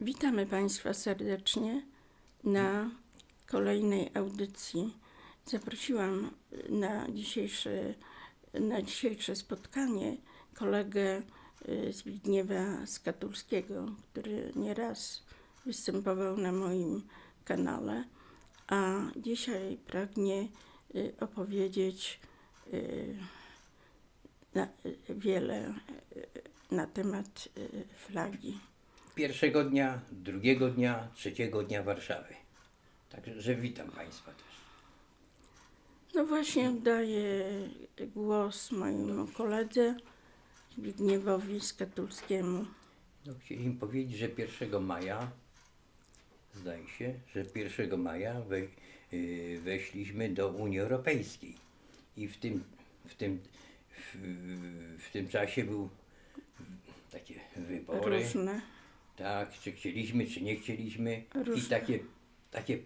Witamy Państwa serdecznie na kolejnej audycji. Zaprosiłam na dzisiejsze, na dzisiejsze spotkanie kolegę y, Zbigniewa Skatulskiego, który nieraz występował na moim kanale, a dzisiaj pragnie y, opowiedzieć y, wiele na temat flagi. Pierwszego dnia, drugiego dnia, trzeciego dnia Warszawy. Także witam Państwa też. No właśnie oddaję głos mojemu koledze Zbigniewowi Skatulskiemu. No, chcieliśmy powiedzieć, że 1 maja, zdaje się, że 1 maja we, y, weszliśmy do Unii Europejskiej. I w tym, w tym, w, w tym czasie był takie wybory. Różne Tak, czy chcieliśmy, czy nie chcieliśmy. I Różne. takie, takie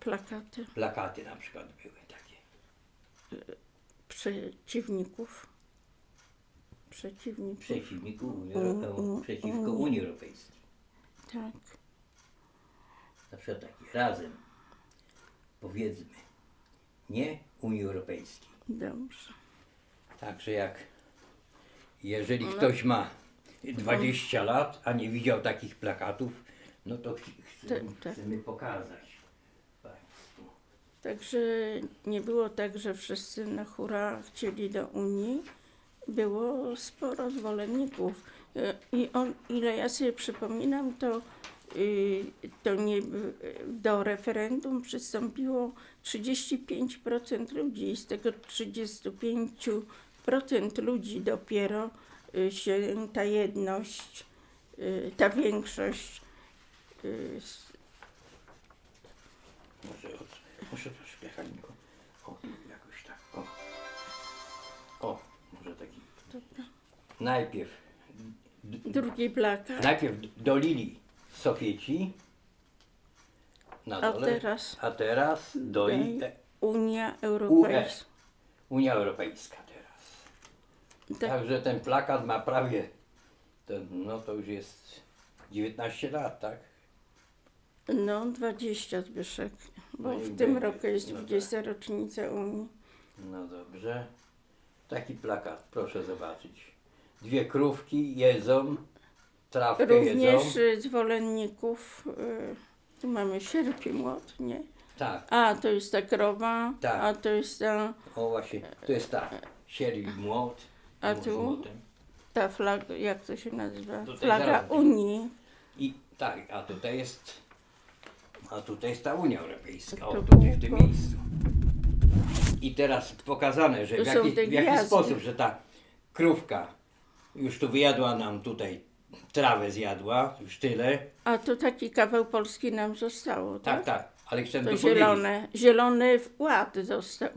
plakaty plakaty na przykład były takie. przeciwników. Przeciwników. Przeciwników Unii, U- Euro- u- przeciwko Unii. Europejskiej. Tak. Na przykład taki razem powiedzmy nie Unii Europejskiej. Dobrze. Także jak jeżeli ktoś ma 20 lat, a nie widział takich plakatów, no to ch- chcemy, Tak, tak. chcemy pokazać Państwu. Także nie było tak, że wszyscy na hura chcieli do Unii. Było sporo zwolenników. Y, I on, ile ja sobie przypominam, to, y, to nie, do referendum przystąpiło 35% ludzi i z tego 35% ludzi dopiero y, się ta jedność, y, ta większość y, Może, od, może troszkę Halinko. O, jakoś tak. O, o może taki. Najpierw drugi plakat. Najpierw dolili Sowieci na A dole, teraz a teraz doi e, Unia Europejska. Unia Europejska. Tak, Także ten plakat ma prawie, to, no to już jest 19 lat, tak? no 20 Zbyszek, bo No i w tym będzie. roku jest No tak. 20 rocznica Unii. No dobrze. Taki plakat, proszę zobaczyć. Dwie krówki jedzą, trawkę Również jedzą. y, zwolenników, y, tu mamy sierp i młot, nie? Tak, A, to jest ta krowa, Tak. a to jest ta, o właśnie, to jest tak. Sieri młot. A tu? ta flaga, jak to się nazywa? Tutaj Flaga zaraz Unii. I tak, a tutaj jest, a tutaj jest ta Unia Europejska, o To tutaj w tym miejscu. I teraz pokazane, że Tu w są jaki, te w jaki gwiazdy. sposób, że ta krówka już tu wyjadła nam tutaj trawę zjadła, już tyle. A to taki kawał Polski nam zostało, Tak, tak? tak, ale chciałem To to powiedzieć. zielone, zielony ład został.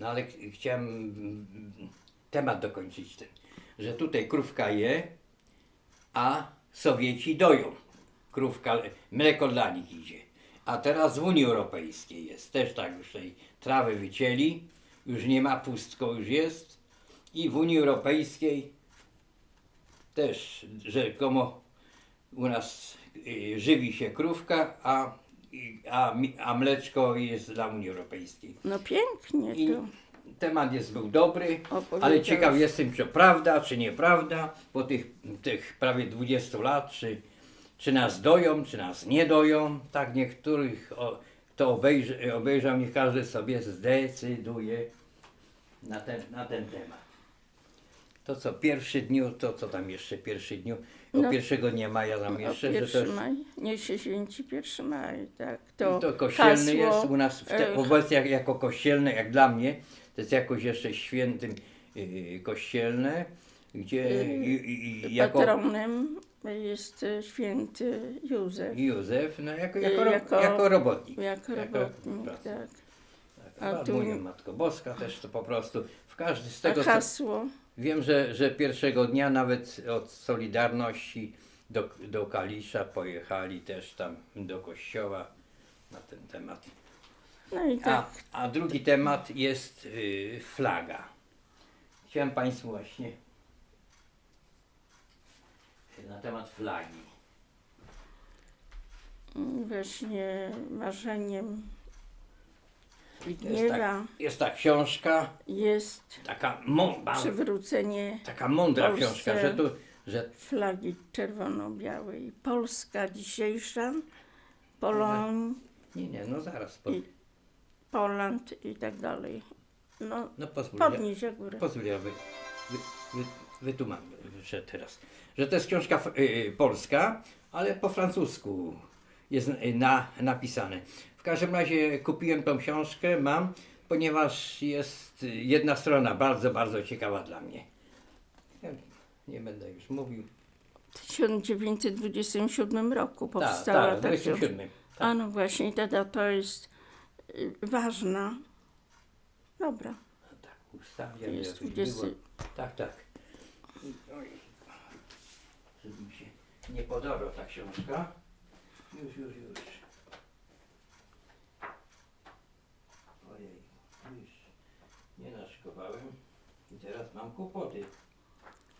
No ale ch- chciałem mm, temat dokończyć ten, że tutaj krówka je, a Sowieci doją. Krówka, mleko dla nich idzie. A teraz w Unii Europejskiej jest też tak, już tej trawy wycięli, już nie ma, pustko już jest. I w Unii Europejskiej też rzekomo u nas y, żywi się krówka, a, a, a mleczko jest dla Unii Europejskiej. No pięknie I to. Temat jest był dobry, ale ciekaw jestem, czy prawda, czy nieprawda, po tych, tych prawie 20 lat, czy, czy nas doją, czy nas nie doją. Tak niektórych, o, kto obejrzy, obejrzał, niech każdy sobie zdecyduje na ten, na ten temat. To co, pierwszy dniu, to co tam jeszcze, pierwszy dniu, o No. pierwszego dnia maja tam jeszcze, że to 1 jest, maj, nie się święci 1 maj, tak. To, to kościelny hasło, jest u nas w te, obecnie jak, jako kościelne, jak dla mnie, to jest jakoś jeszcze świętym yy, kościelne, gdzie i, i jako Patronem jest e, święty Józef, Józef, no jako, jako, ro, Jako- jako robotnik. robotnik, praca. tak. A a tu- mówię, Matko Boska też to po prostu, w każdy z A tego, co, hasło, wiem, że, że pierwszego dnia nawet od Solidarności do, do Kalisza pojechali też tam do kościoła na ten temat. No i A, tak, a drugi temat jest y, flaga. Chciałem Państwu właśnie na temat flagi. właśnie marzeniem Jest tak, jest ta książka, jest taka, mą, ba- przywrócenie taka mądra Polsce- książka, że tu, że flagi czerwono-białej. Polska dzisiejsza, Poloń, nie, nie, no zaraz, po, I- Poland i tak dalej. No, no pozwól, ja, podnieś górę. pozwól, ja wy, wy, wy, wytłumaczę teraz, że to jest książka f- y, polska, ale po francusku jest y, na, napisane. W każdym razie kupiłem tą książkę, mam, ponieważ jest y, jedna strona bardzo, bardzo ciekawa dla mnie. Ja nie będę już mówił. W 1927 roku Tak, powstała tak, ta książka. 27. A no właśnie, ta data jest y, ważna. Dobra, Tak, ustawiam. jest jakoś 20. było. Tak, tak. Oj, żeby mi się nie podoba ta książka. Już, już, już. Ojej, już nie naszykowałem. I teraz mam kłopoty.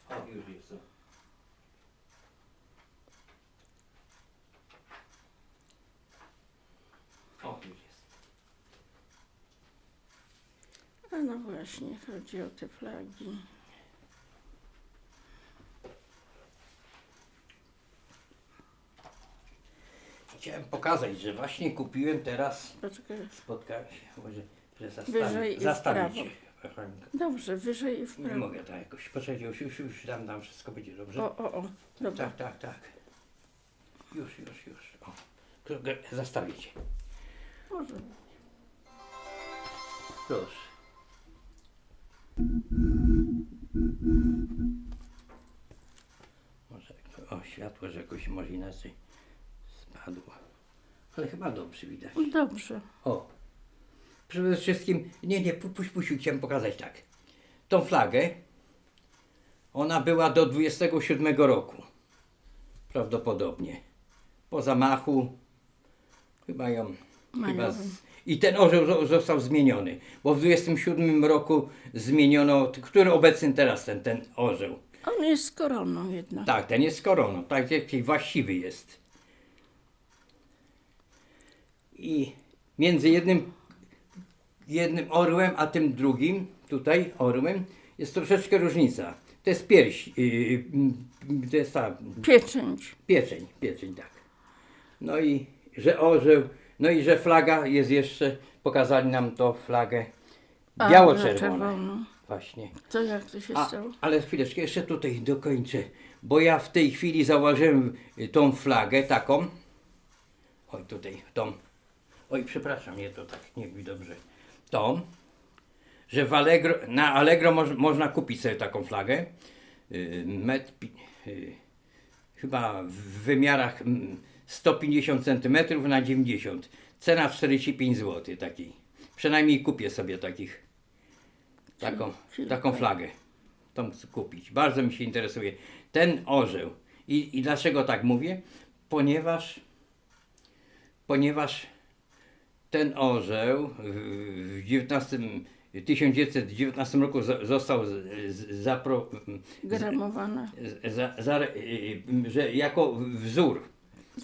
O, już jest to. O, już jest. A no właśnie, chodzi o te flagi. Chciałem pokazać, że właśnie kupiłem teraz Poczekaj. spotkałem się, może, że Wyżej i w zastawić prawo. Dobrze, wyżej i w Nie prawo. mogę tak jakoś, poczekaj, już, już, już dam, dam, wszystko będzie dobrze. O, o, o. Dobra. Tak, tak, tak. Już, już, już. O. Zastawicie. Może. Proszę. Może, o, światło, że jakoś może inaczej spadło. Ale chyba dobrze widać. Dobrze. O. Przede wszystkim, nie, nie, pu- puść, puść, chciałem pokazać tak. Tą flagę, ona była do 27 roku. Prawdopodobnie. Po zamachu, chyba ją, chyba z, i ten orzeł zo- został zmieniony, bo w 27 roku zmieniono, który obecny teraz ten, ten orzeł. On jest z koroną jednak. Tak, ten jest z koroną, tak jakiś właściwy jest. I między jednym, jednym orłem, a tym drugim, tutaj orłem, jest troszeczkę różnica. To jest pierś, yy, yy, to jest ta Pieczęć. pieczeń, pieczeń, tak. No i że orzeł, no i że flaga jest jeszcze, pokazali nam to flagę A, biało-czerwoną. czerwoną. Właśnie. To jak to się A, stało? ale chwileczkę, jeszcze tutaj dokończę, bo ja w tej chwili zauważyłem y, tą flagę taką. Oj, tutaj, tą. Oj, przepraszam, nie to tak nie mówi dobrze. Tą, że w Allegro, na Allegro moż, można kupić sobie taką flagę. Y, Met, pi- y, chyba w wymiarach mm, 150 cm na 90. Cena 45 zł takiej. Przynajmniej kupię sobie takich taką, taką flagę. Tą chcę kupić. Bardzo mi się interesuje. Ten orzeł. I, I dlaczego tak mówię? Ponieważ ponieważ ten orzeł w w 19, 1919 roku zo- został z- z- zapro, z- za, za, y, y, że jako wzór,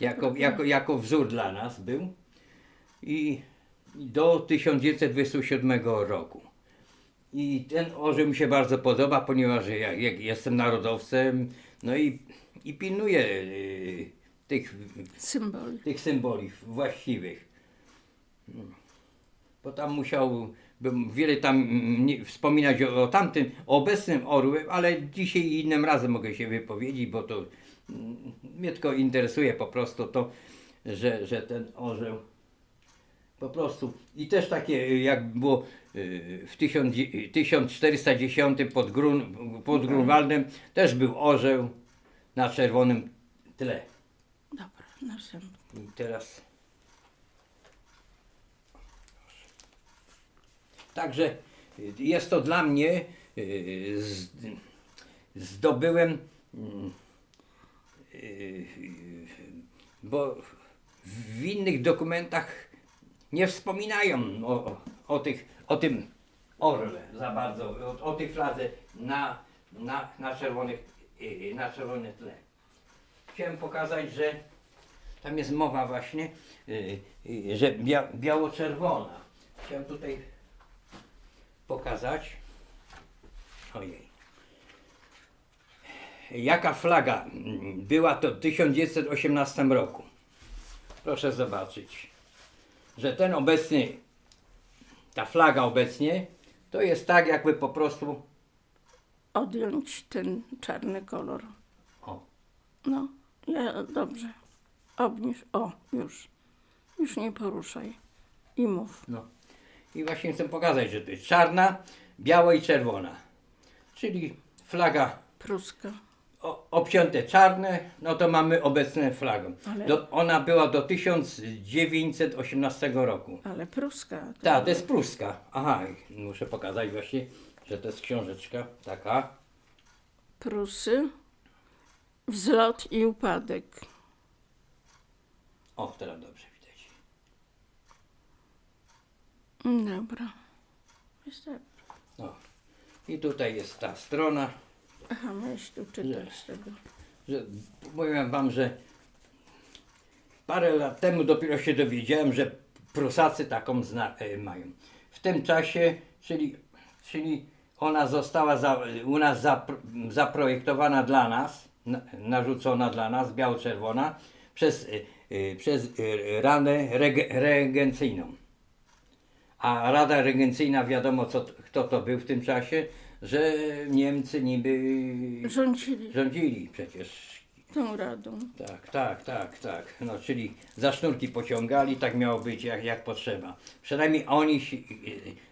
jako, jako, jako wzór dla nas był i do 1927 roku. I ten orzeł mi się bardzo podoba, ponieważ ja, ja jestem narodowcem, no i, i pilnuję y, tych, Symbol. tych symboli właściwych. Bo tam musiał bym wiele tam mm, nie, wspominać o, o tamtym, o obecnym orłem, ale dzisiaj innym razem mogę się wypowiedzieć, bo to mnie tylko interesuje po prostu to, że, że ten orzeł po prostu i też takie jak było y, w 1000 1410 pod, Grun, pod Grunwaldem też był orzeł na czerwonym tle. Dobra, następny. I teraz. Także y, jest to dla mnie. y, z- Zdobyłem. Mm, y, Bo w innych dokumentach nie wspominają o, o, tych, o tym orle za bardzo, o, o tej fladze na, na, na, czerwonych, y, na czerwonym tle. Chciałem pokazać, że Tam jest mowa właśnie, y, y, że bia, biało-czerwona. Chciałem tutaj pokazać. Ojej. Jaka flaga była to w 1918 roku? Proszę zobaczyć, że ten obecny, ta flaga obecnie, to jest tak jakby po prostu, Odjąć ten czarny kolor. o, No, ja dobrze. Obniż. O, już. Już nie poruszaj. I mów. No. I właśnie chcę pokazać, że to jest czarna, biała i czerwona. Czyli flaga Pruska. O, obcięte czarne, no to mamy obecną flagę. Ale- Do, ona była do 1918 roku. Ale pruska. to- Tak, to jest pruska. Aha, muszę pokazać właśnie, że to jest książeczka taka. Prusy. Wzlot i upadek. O, teraz dobrze widać. Mm, Dobra. Wystarczy. No. I tutaj jest ta strona, Aha, możesz tu czytać z tego. że mówiłem wam, że parę lat temu dopiero się dowiedziałem, że Prusacy taką zna- e, mają. W tym czasie, czyli, czyli ona została za, u nas zapr- zaprojektowana dla nas, na, narzucona dla nas, biało-czerwona, przez, e, przez e, Radę reg- Regencyjną. A Rada Regencyjna, wiadomo co, kto to był w tym czasie, że Niemcy niby Rządzili rządzili przecież. tą radą. Tak, tak, tak, tak. No, czyli za sznurki pociągali, tak miało być jak, jak potrzeba. Przynajmniej oni,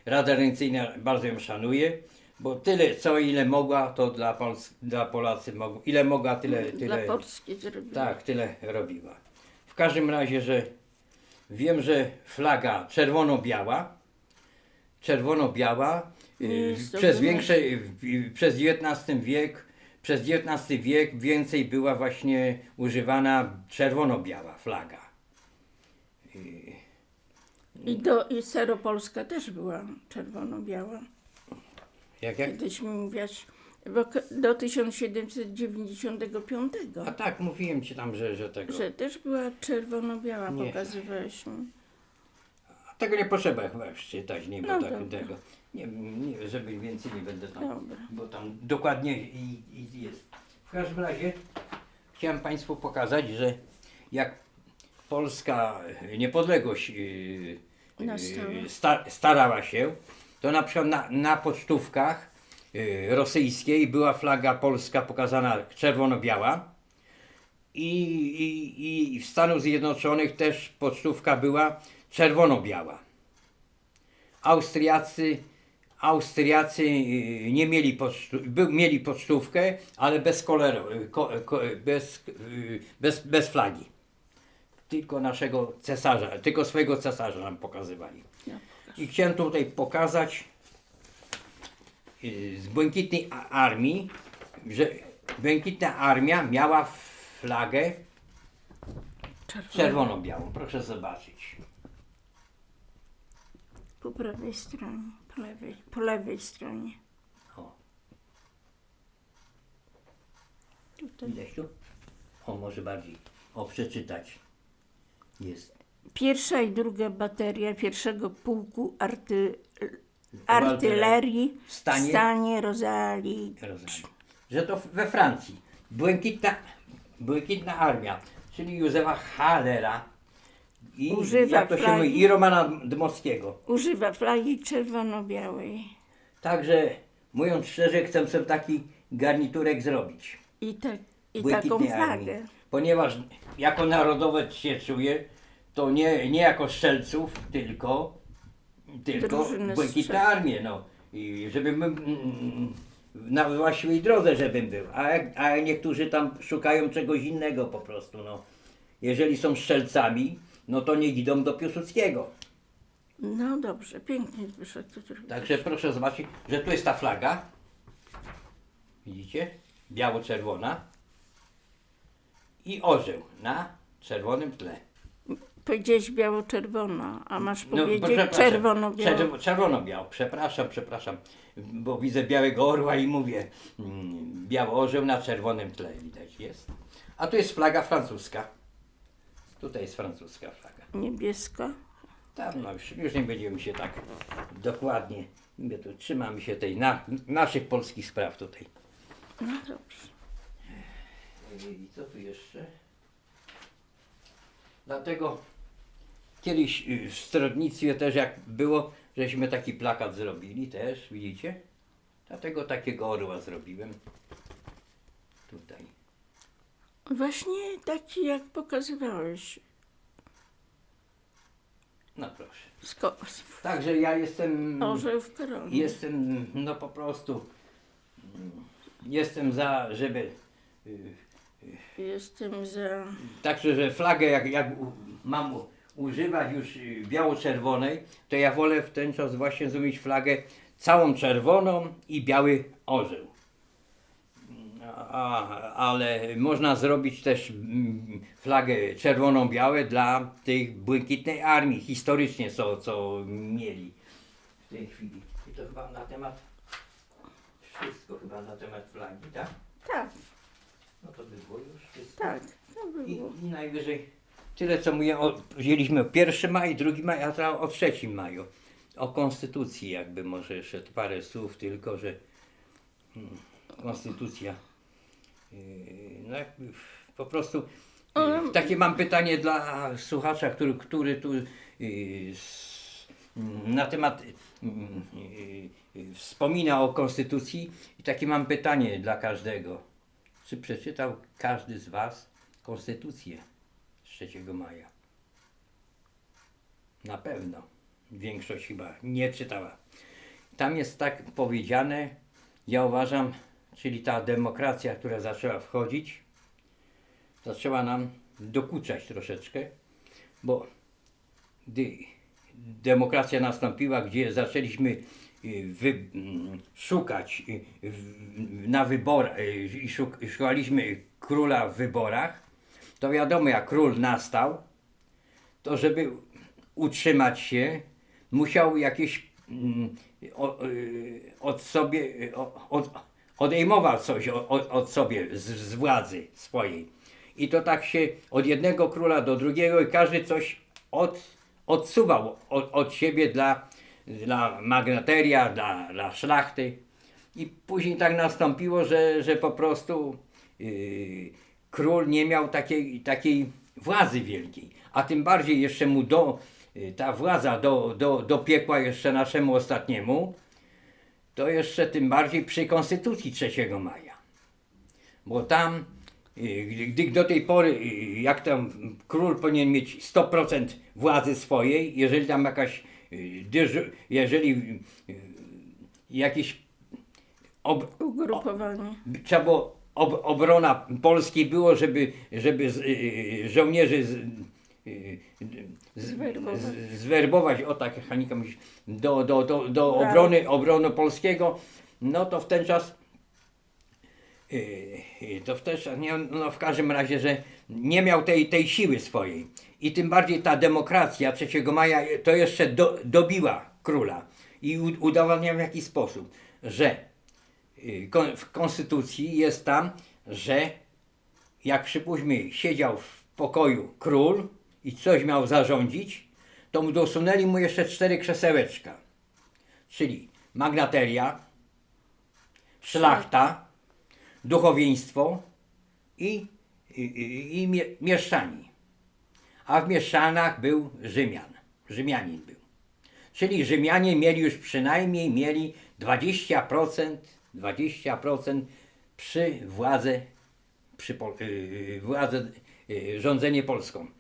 Rada Regencyjna bardzo ją szanuje, bo tyle co ile mogła, to dla, Pols- dla Polacy mogła. Ile mogła, tyle, Dla tyle. Polski zrobiła. Tak, tyle robiła. W każdym razie, że wiem, że flaga czerwono-biała, czerwono-biała, Y, to przez większe, przez XIX wiek, przez XIX wiek więcej była właśnie używana czerwono-biała flaga. I, do, I Seropolska też była czerwono-biała. Jak, jak? Kiedyś mi mówiłaś, do 1795, A tak, mówiłem ci tam, że, że tego. że też była czerwono-biała, pokazywałeś mi. Tego nie potrzeba chyba czytać, nie, No tak, tego. Nie, nie, żeby więcej nie będę tam. Dobra. bo tam dokładnie i, i jest. W każdym razie chciałem Państwu pokazać, że jak Polska niepodległość yy, Nastała. yy, sta, starała się, to na przykład na, na pocztówkach yy, rosyjskiej była flaga polska pokazana czerwono-biała. I, i, I w Stanach Zjednoczonych też pocztówka była czerwono-biała. Austriacy, Austriacy y, nie mieli, pocztu, by, mieli pocztówkę, ale bez koloru, y, ko, ko, bez, y, bez, bez flagi. Tylko naszego cesarza, tylko swojego cesarza nam pokazywali. I chciałem tutaj pokazać z Błękitnej Armii, że Błękitna Armia miała flagę czerwono. czerwono-białą. Proszę zobaczyć. Po prawej stronie, lewej, po lewej stronie. O. Tutaj. Widać tu? O, może bardziej. O, przeczytać. Jest. Pierwsza i druga bateria pierwszego pułku arty, artylerii W w stanie, stanie Rozali. Rozumiem. że to we Francji. Błękitna, błękitna armia, czyli Józefa Hallera i Używa jak to się flagi. mówi, i Romana Dmowskiego. Używa flagi czerwono-białej. Także mówiąc szczerze, chcę sobie taki garniturek zrobić. I, tak, i Błękitnej taką armii. flagę. Ponieważ jako narodowiec się czuję, to nie, nie jako strzelców, tylko, tylko Drużyny strzelców. armię, no. I żebym mm, na właściwej drodze, żebym był. A, jak- a niektórzy tam szukają czegoś innego po prostu, no. Jeżeli są strzelcami, no to nie idą do Piłsudskiego. No dobrze, pięknie wyszedł. zrobiłeś. Także proszę zobaczyć, że tu jest ta flaga. Widzicie? Biało-czerwona. I orzeł na czerwonym tle. Powiedziałeś biało-czerwona, a masz No, powiedzieć przepraszam. czerwono-biała. Czerw- Czerwono-biał, przepraszam, przepraszam, bo widzę białego orła i mówię, mm, biały orzeł na czerwonym tle widać jest. A tu jest flaga francuska. Tutaj jest francuska flaga. Niebieska. Tam no już, już nie będziemy się tak dokładnie, my tu trzymamy się tej na, naszych polskich spraw tutaj. No dobrze. I co tu jeszcze? Dlatego kiedyś y, w stronnictwie też jak było, żeśmy taki plakat zrobili też, widzicie? Dlatego takiego orła zrobiłem. Tutaj. Właśnie taki jak pokazywałeś. No proszę. Z ko- z- Także ja jestem. orzeł w koronie. Jestem no po prostu. mm, Jestem za, żeby. y, Jestem za... Także, że flagę jak, jak u, mam u, używać już y, biało-czerwonej, to ja wolę w ten czas właśnie zrobić flagę całą czerwoną i biały orzeł. A, ale można zrobić też mm, flagę czerwoną-białe dla tej błękitnej armii, historycznie co, co mieli w tej chwili. I to chyba na temat, wszystko chyba na temat flagi, tak? Tak, No to by było już wszystko. tak. To I, było. I najwyżej tyle, co mówię, o, wzięliśmy o 1 maj, 2 maj, a teraz o 3 maju. O konstytucji jakby może jeszcze parę słów tylko, że hmm, konstytucja no jakby po prostu yy, takie mam pytanie dla słuchacza, który, który tu yy, s, na temat yy, yy, wspomina o konstytucji i takie mam pytanie dla każdego. Czy przeczytał każdy z Was konstytucję z 3 maja? Na pewno. Większość chyba nie czytała. Tam jest tak powiedziane, ja uważam, czyli ta demokracja, która zaczęła wchodzić, zaczęła nam dokuczać troszeczkę, bo gdy demokracja nastąpiła, gdzie zaczęliśmy y, wy, mm, szukać y, na wyborach i szuk, szukaliśmy króla w wyborach, to wiadomo, jak król nastał, to żeby utrzymać się, musiał jakieś mm, o, y, od sobie, y, od, odejmował coś od, od, sobie z, z władzy swojej. I to tak się od jednego króla do drugiego i każdy coś od, odsuwał od, od siebie dla, dla magnateria, dla, dla szlachty. I później tak nastąpiło, że, że po prostu yy, król nie miał takiej, takiej władzy wielkiej. A tym bardziej jeszcze mu do, yy, ta władza do, do, dopiekła jeszcze naszemu ostatniemu, to jeszcze tym bardziej przy Konstytucji 3 maja. Bo tam, yy, gdy, do tej pory, yy, jak tam król powinien mieć 100% władzy swojej, jeżeli tam jakaś, dyżu- jeżeli jakiś ob, Ugrupowanie. trzeba było ob, obrona Polski było, żeby, żeby y, żołnierzy y, z, Zwerbować. z, zwerbować, o tak Hanika mówisz, do, do, do, do obrony, obrony polskiego, no to w ten czas y, y, to nie, no w każdym razie, że nie miał tej, tej siły swojej. I tym bardziej ta demokracja 3 maja to jeszcze do, dobiła króla i udowadnia w jaki sposób, że y, w konstytucji jest tam, że jak przypuśćmy siedział w pokoju król i coś miał zarządzić, to mu dosunęli mu jeszcze cztery krzesełeczka. Czyli magnateria, szlachta, duchowieństwo i, i, i, i mie, mieszczani. A w mieszczanach był Rzymian. Rzymianin był. Czyli Rzymianie mieli już przynajmniej mieli 20%, 20% przy władzę, przy yy, władzę, yy, rządzenie Polską.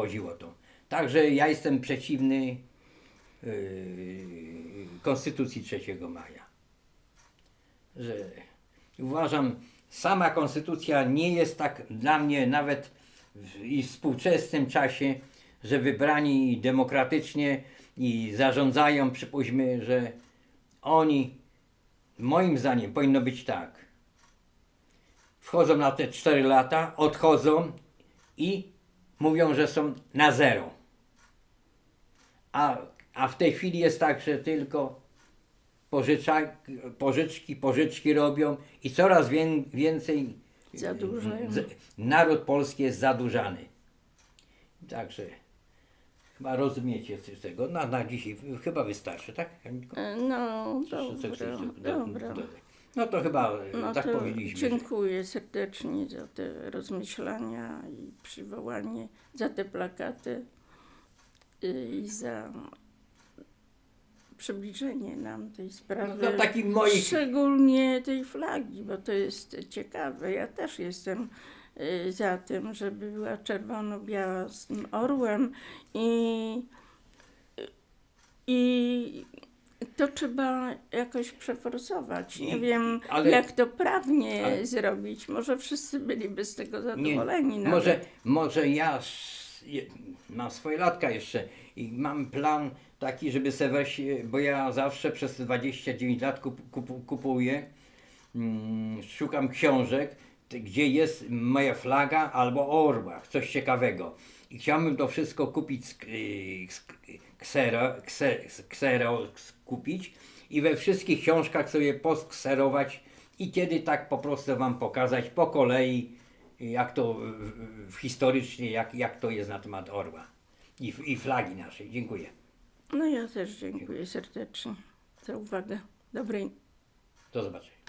Wchodziło to. Także ja jestem przeciwny yy, Konstytucji 3 maja. Że uważam, sama Konstytucja nie jest tak dla mnie nawet w i współczesnym czasie, że wybrani demokratycznie i zarządzają, przypuśćmy, że oni, moim zdaniem, powinno być tak. Wchodzą na te 4 lata, odchodzą i mówią, że są na zero. A, a w tej chwili jest tak, że tylko pożycza, pożyczki, pożyczki robią i coraz wię, więcej Zadłużają. z- naród polski jest zadłużany. Także chyba rozumiecie z tego. Na, na dzisiaj chyba wystarczy, tak? E, No, coś dobra, do- dobra. No to chyba e, No tak to powiedzieliśmy. że- dziękuję serdecznie za te rozmyślania i przywołanie, za te plakaty y, i za przybliżenie nam tej sprawy. No, taki moich- Szczególnie tej flagi, bo to jest ciekawe. Ja też jestem y, za tym, żeby była czerwono-biała z tym orłem i, i to trzeba jakoś przeforsować. Nie I- wiem, ale- jak to prawnie ale- zrobić. Może wszyscy byliby z tego Nie, zadowoleni. nawet. może, może ja mam swoje latka jeszcze i mam plan taki, żeby se weź, e, bo ja zawsze przez 29 lat kup, kup, kupuję, mm, szukam książek, gdzie jest moja flaga albo o orłach, coś ciekawego. I chciałbym to wszystko kupić, sk- y, sk- ksero, kse, ksero kupić i we wszystkich książkach sobie poskserować i kiedy tak po prostu Wam pokazać po kolei, jak to historycznie, jak, jak to jest na temat orła i, i flagi naszej. Dziękuję. No ja też dziękuję serdecznie za uwagę. Dobrej Do zobaczenia.